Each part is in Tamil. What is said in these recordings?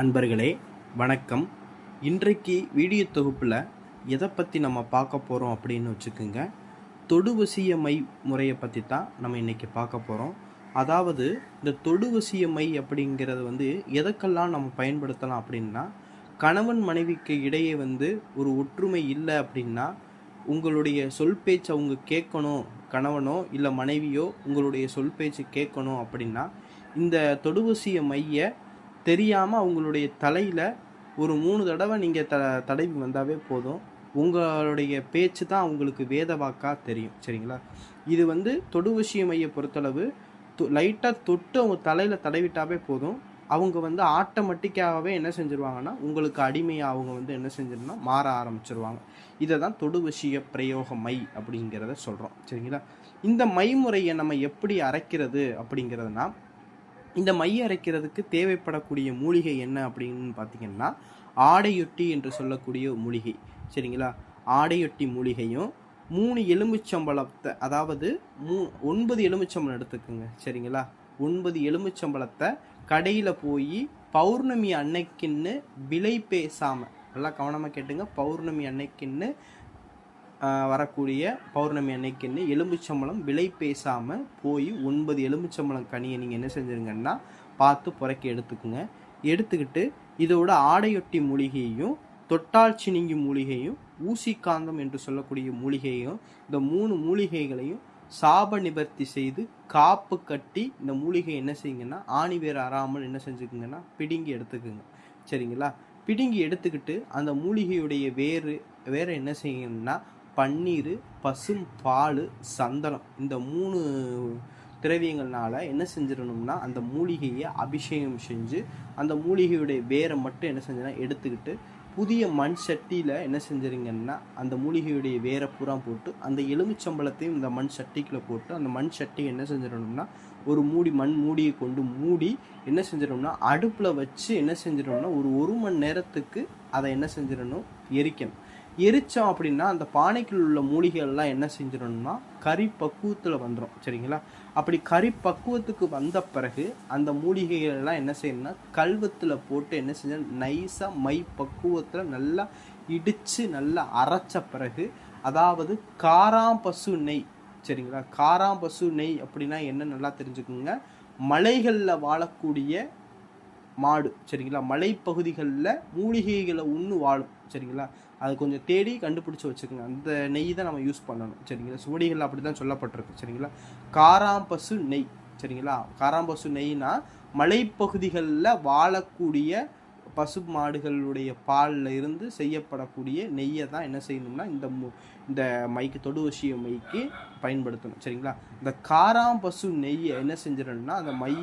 அன்பர்களே வணக்கம். இன்றைக்கு வீடியோ தொகுப்பில் எதை பற்றி நம்ம பார்க்க போகிறோம் அப்படின்னு வச்சுக்கோங்க. தொடுவசிய மை முறையை பற்றி தான் நம்ம இன்றைக்கி பார்க்க போகிறோம் அதாவது இந்த தொடுவசிய மை அப்படிங்கிறது வந்து எதற்கெல்லாம் நம்ம பயன்படுத்தலாம் அப்படின்னா கணவன் மனைவிக்கு இடையே வந்து ஒரு ஒற்றுமை இல்லை அப்படின்னா உங்களுடைய சொல் பேச்சு அவங்க கேட்கணும் கணவனோ இல்லை மனைவியோ உங்களுடைய சொல் பேச்சு கேட்கணும் அப்படின்னா இந்த தொடுவசிய மைய தெரியாமல் அவங்களுடைய தலையில் ஒரு மூணு தடவை நீங்கள் த தடவி வந்தாவே போதும். உங்களுடைய பேச்சு தான் அவங்களுக்கு வேதவாக்காக தெரியும். சரிங்களா? இது வந்து தொடுவசிய மைய பொறுத்தளவு லைட்டாக தொட்டு அவங்க தலையில் தடவிட்டாவே போதும். அவங்க வந்து ஆட்டோமேட்டிக்காகவே என்ன செஞ்சுருவாங்கன்னா உங்களுக்கு அடிமையாக அவங்க வந்து என்ன செஞ்சிருந்தா மாற ஆரம்பிச்சிருவாங்க. இதை தான் தொடுவசிய பிரயோக மை அப்படிங்கிறத சொல்கிறோம் சரிங்களா? இந்த மைமுறையை நம்ம எப்படி அரைக்கிறது அப்படிங்கிறதுனா இந்த மைய அரைக்கிறதுக்கு தேவைப்படக்கூடிய மூலிகை என்ன அப்படின்னு பார்த்தீங்கன்னா ஆடையொட்டி என்று சொல்லக்கூடிய மூலிகை. சரிங்களா? ஆடையொட்டி மூலிகையும் மூணு எலுமிச்சம்பழத்தை அதாவது மூ ஒன்பது எலுமிச்சம்பழம் எடுத்துக்கோங்க. சரிங்களா? ஒன்பது எலுமிச்சம்பழத்தை கடையில் போய் பௌர்ணமி அன்னைக்குன்னு விலை பேசாமல் நல்லா கவனமாக கேட்டுங்க. பௌர்ணமி அன்னைக்குன்னு வரக்கூடிய பௌர்ணமி அன்னைக்குன்னு எலுமிச்சம்பழம் விலை பேசாமல் போய் ஒன்பது எலுமிச்சம்பழம் கனியை நீங்கள் என்ன செஞ்சுருங்கன்னா பார்த்து புறக்கி எடுத்துக்குங்க. எடுத்துக்கிட்டு இதோட ஆடையொட்டி மூலிகையையும் தொட்டால் சினிங்கி மூலிகையும் ஊசிக்காந்தம் என்று சொல்லக்கூடிய மூலிகையும் இந்த மூணு மூலிகைகளையும் சாப நிவர்த்தி செய்து காப்பு கட்டி இந்த மூலிகை என்ன செய்யுங்கன்னா ஆணி வேர் அறாமல் என்ன செஞ்சுக்குங்கன்னா பிடுங்கி எடுத்துக்குங்க. சரிங்களா? பிடுங்கி எடுத்துக்கிட்டு அந்த மூலிகையுடைய வேறு வேற என்ன செய்யணும்னா பன்னீர் பசும் பால் சந்தனம். இந்த மூணு திரவியங்கள்னால என்ன செஞ்சிடணும்னா அந்த மூலிகையை அபிஷேகம் செஞ்சு அந்த மூலிகையுடைய வேரை மட்டும் என்ன செஞ்சோன்னா எடுத்துக்கிட்டு புதிய மண் சட்டியில் என்ன செஞ்சுருங்கன்னா அந்த மூலிகையுடைய வேரை பூரா போட்டு அந்த எலுமிச்சம்பழத்தையும் இந்த மண் சட்டிக்குள்ளே போட்டு அந்த மண் சட்டி என்ன செஞ்சிடணும்னா ஒரு மூடி மண் மூடியை கொண்டு மூடி என்ன செஞ்சிடணும்னா அடுப்பில் வச்சு என்ன செஞ்சிடணும்னா ஒரு ஒரு மணி நேரத்துக்கு அதை என்ன செஞ்சிடணும்? எரிக்கணும். எரித்தோம் அப்படின்னா அந்த பானைக்குள்ள உள்ள மூலிகைகள்லாம் என்ன செஞ்சிடணும்னா கறி பக்குவத்தில் வந்துடும் சரிங்களா? அப்படி கறி பக்குவத்துக்கு வந்த பிறகு அந்த மூலிகைகள்லாம் என்ன செய்யணும்னா கல்வத்தில் போட்டு என்ன செஞ்சால் நைஸாக மை பக்குவத்தில் நல்லா இடித்து நல்லா அரைச்ச பிறகு அதாவது காராம்பசு நெய் சரிங்களா? காராம்பசு நெய் அப்படின்னா என்ன நல்லா தெரிஞ்சுக்கோங்க? மலைகளில் வாழக்கூடிய மாடு சரிங்களா? மலைப்பகுதிகளில் மூலிகைகளை உண்ணு வாழும் சரிங்களா? அது கொஞ்சம் தேடி கண்டுபிடிச்சி வச்சுக்கோங்க. அந்த நெய் தான் நம்ம யூஸ் பண்ணணும் சரிங்களா? சுவடிகள் அப்படி தான் சொல்லப்பட்டிருக்கு சரிங்களா? காராம்பசு நெய் சரிங்களா? காராம்பசு நெய்னா மலைப்பகுதிகளில் வாழக்கூடிய பசு மாடுகளுடைய பாலில் இருந்து செய்யப்படக்கூடிய நெய்யை தான் என்ன செய்யணும்னா இந்த மு- இந்த மைக்கு தொடுவசிய மைக்கு பயன்படுத்தணும் சரிங்களா? இந்த காராம்பசு நெய்யை என்ன செஞ்சிடணும்னா அந்த மை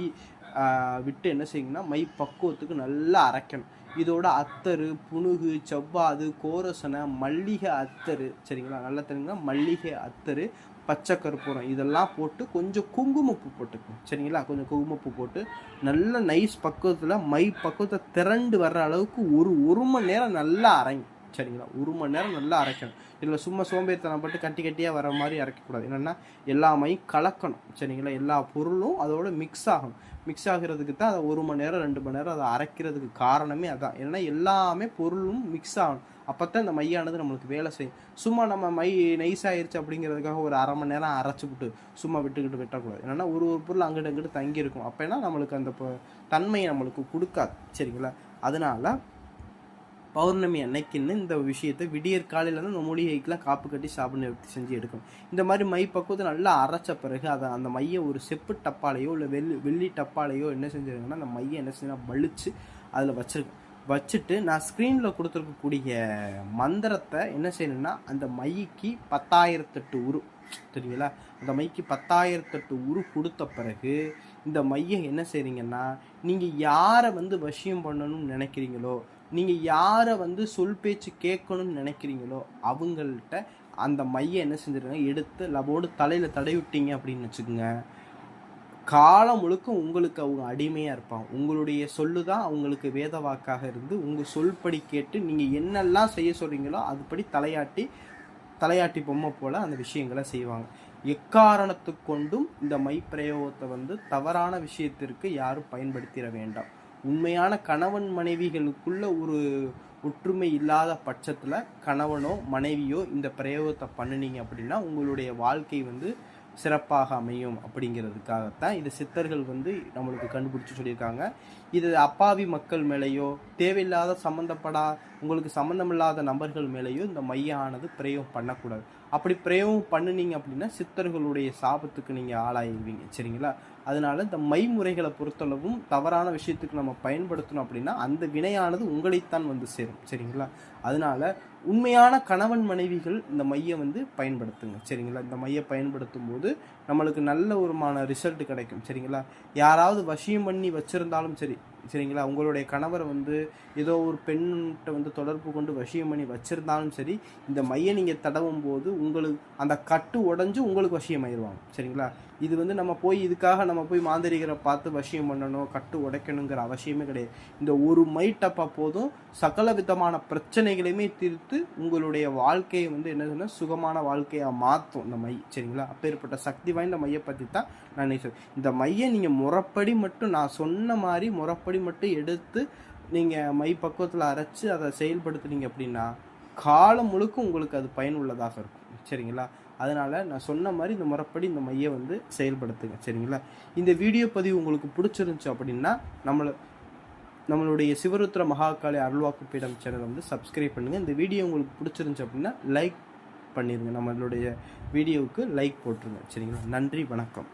விட்டு என்ன செய்யுங்கன்னா மை பக்குவத்துக்கு நல்லா அரைக்கணும். இதோட அத்தரு புனுகு செவ்வாது கோரசனை மல்லிகை அத்தரு சரிங்களா? நல்லா தெரியுங்களா மல்லிகை அத்தரு பச்சை கற்பூரம் இதெல்லாம் போட்டு கொஞ்சம் குங்குமப்பூ போட்டுக்கணும். சரிங்களா? கொஞ்சம் குங்குமப்பூ போட்டு நல்ல நைஸ் பக்குவத்தில் மை பக்குவத்தை திரண்டு வர்ற அளவுக்கு ஒரு ஒரு மணி நேரம் நல்லா அரைங்க. சரிங்களா ஒரு மணி நேரம் நல்லா அரைக்கணும். இதில் சும்மா சோம்பேறித்தனம் பட்டு கட்டி கட்டியாக வர மாதிரி அரைக்கக்கூடாது. என்னென்னா எல்லாமையும் கலக்கணும். சரிங்களா? எல்லா பொருளும் அதோட மிக்ஸ் ஆகணும். மிக்ஸ் ஆகிறதுக்கு தான் அதை ஒரு மணி நேரம் ரெண்டு மணி நேரம் அதை அரைக்கிறதுக்கு காரணமே அதான். ஏன்னா எல்லாமே பொருளும் மிக்ஸ் ஆகணும். அப்போ தான் இந்த மையானது நம்மளுக்கு வேலை செய்யும். சும்மா நம்ம மை நைஸ் ஆயிடுச்சு அப்படிங்கிறதுக்காக ஒரு அரை மணி நேரம் அரைச்சி விட்டு சும்மா விட்டுக்கிட்டு வெட்டக்கூடாது. ஏன்னா ஒரு ஒரு பொருள் அங்கிட்டு அங்கிட்டு தங்கியிருக்கும். அப்போனா நம்மளுக்கு அந்த தன்மையை நம்மளுக்கு கொடுக்காது. சரிங்களா? அதனால பௌர்ணமி அன்னைக்குன்னு இந்த விஷயத்தை விடியற் காலையில் வந்து இந்த மூலிகைக்கெலாம் காப்பு கட்டி சாப்பிட நிறுத்தி செஞ்சு எடுக்கணும். இந்த மாதிரி மை பக்குவத்தை நல்லா அரைச்ச பிறகு அதை அந்த மையை ஒரு செப்பு டப்பாலையோ இல்லை வெள்ளி வெள்ளி டப்பாலையோ என்ன செஞ்சிருங்கன்னா அந்த மையை என்ன செய்யணும் வலிச்சு அதில் வச்சுருக்கோம் வச்சுட்டு நான் ஸ்க்ரீனில் கொடுத்துருக்கக்கூடிய மந்திரத்தை என்ன செய்யணும்னா அந்த மைக்கு பத்தாயிரத்தெட்டு உரு தெரியுங்களா அந்த மைக்கு பத்தாயிரத்தெட்டு உரு கொடுத்த பிறகு இந்த மையை என்ன செய்கிறீங்கன்னா நீங்கள் யாரை வந்து வசியம் பண்ணணும்னு நினைக்கிறீங்களோ நீங்கள் யாரை வந்து சொல் பேச்சு கேட்கணும்னு நினைக்கிறீங்களோ அவங்கள்ட்ட அந்த மையை என்ன செஞ்சிருங்க எடுத்து லவோடு தலையில் தடவி விட்டீங்க அப்படின்னு வச்சுக்கோங்க. காலம் முழுக்க உங்களுக்கு அவங்க அடிமையாக இருப்பாங்க. உங்களுடைய சொல்லு தான் அவங்களுக்கு வேத வாக்காக இருந்து உங்கள் சொல்படி கேட்டு நீங்கள் என்னெல்லாம் செய்ய சொல்கிறீங்களோ அதுபடி தலையாட்டி தலையாட்டி பொம்மை போல் அந்த விஷயங்களை செய்வாங்க. எக்காரணத்து கொண்டும் இந்த மை பிரயோகத்தை வந்து தவறான விஷயத்திற்கு யாரும் பயன்படுத்திட வேண்டாம். உண்மையான கணவன் மனைவிகளுக்குள்ள ஒரு ஒற்றுமை இல்லாத பட்சத்தில் கணவனோ மனைவியோ இந்த பிரயோகத்தை பண்ணுனீங்க அப்படின்னா உங்களுடைய வாழ்க்கை வந்து சிறப்பாக அமையும் அப்படிங்கிறதுக்காகத்தான் இது சித்தர்கள் வந்து நம்மளுக்கு கண்டுபிடிச்சு சொல்லியிருக்காங்க. இது அப்பாவி மக்கள் மேலேயோ தேவையில்லாத சம்மந்தப்படா உங்களுக்கு சம்மந்தமில்லாத நபர்கள் மேலேயோ இந்த மைய ஆனது பிரயோகம் பண்ணக்கூடாது. அப்படி பிரயோகம் பண்ணுனீங்க அப்படின்னா சித்தர்களுடைய சாபத்துக்கு நீங்கள் ஆளாயிருவீங்க. சரிங்களா? அதனால இந்த மைமுறைகளை பொறுத்தளவும் தவறான விஷயத்துக்கு நம்ம பயன்படுத்தணும் அப்படின்னா அந்த வினையானது உங்களைத்தான் வந்து சேரும். சரிங்களா? அதனால உண்மையான கணவன் மனைவிகள் இந்த மையை வந்து பயன்படுத்துங்க. சரிங்களா? இந்த மையை பயன்படுத்தும் போது நம்மளுக்கு நல்ல ஒருமான ரிசல்ட் கிடைக்கும். சரிங்களா? யாராவது வசியம் பண்ணி வச்சிருந்தாலும் சரி சரிங்களா? உங்களுடைய கணவரை வந்து ஏதோ ஒரு பெண்கிட்ட வந்து தொடர்பு கொண்டு வசியம் பண்ணி வச்சுருந்தாலும் சரி இந்த மையை நீங்கள் தடவும் போது உங்களுக்கு அந்த கட்டு உடஞ்சு உங்களுக்கு வசியம் ஆயிடுவாங்க. சரிங்களா? இது வந்து நம்ம போய் இதுக்காக நம்ம போய் மாந்திரிகரை பார்த்து வசியம் பண்ணணும் கட்டு உடைக்கணுங்கிற அவசியமே கிடையாது. இந்த ஒரு மை டப்பா போதும் சகல விதமான பிரச்சனைகளையுமே தீர்த்து உங்களுடைய வாழ்க்கையை வந்து என்ன சொன்னால் சுகமான வாழ்க்கையாக மாற்றும் இந்த மை சரிங்களா அப்பேற்பட்ட சக்தி வாய்ந்த மையை பற்றி தான் நான் சொல்றேன். இந்த மையை நீங்கள் முறப்படி மட்டும் நான் சொன்ன மாதிரி முறப்படி மட்டும் எடுத்து நீங்கள் மை பக்குவத்தில் அரைச்சி அதை செயல்படுத்துனீங்க அப்படின்னா காலம் முழுக்க உங்களுக்கு அது பயனுள்ளதாக இருக்கும் சரிங்களா அதனால் நான் சொன்ன மாதிரி இந்த முறைப்படி இந்த மையை வந்து செயல்படுத்துங்க சரிங்களா இந்த வீடியோ பதிவு உங்களுக்கு பிடிச்சிருந்துச்சு அப்படின்னா நம்மளை நம்மளுடைய சிவருத்ர மகாகாளி அருள்வாக்கு பீடம் சேனலை வந்து சப்ஸ்கிரைப் பண்ணுங்கள் இந்த வீடியோ உங்களுக்கு பிடிச்சிருந்துச்சு அப்படின்னா லைக் பண்ணிடுங்க நம்மளுடைய வீடியோவுக்கு லைக் போட்டுருங்க. சரிங்களா? நன்றி வணக்கம்.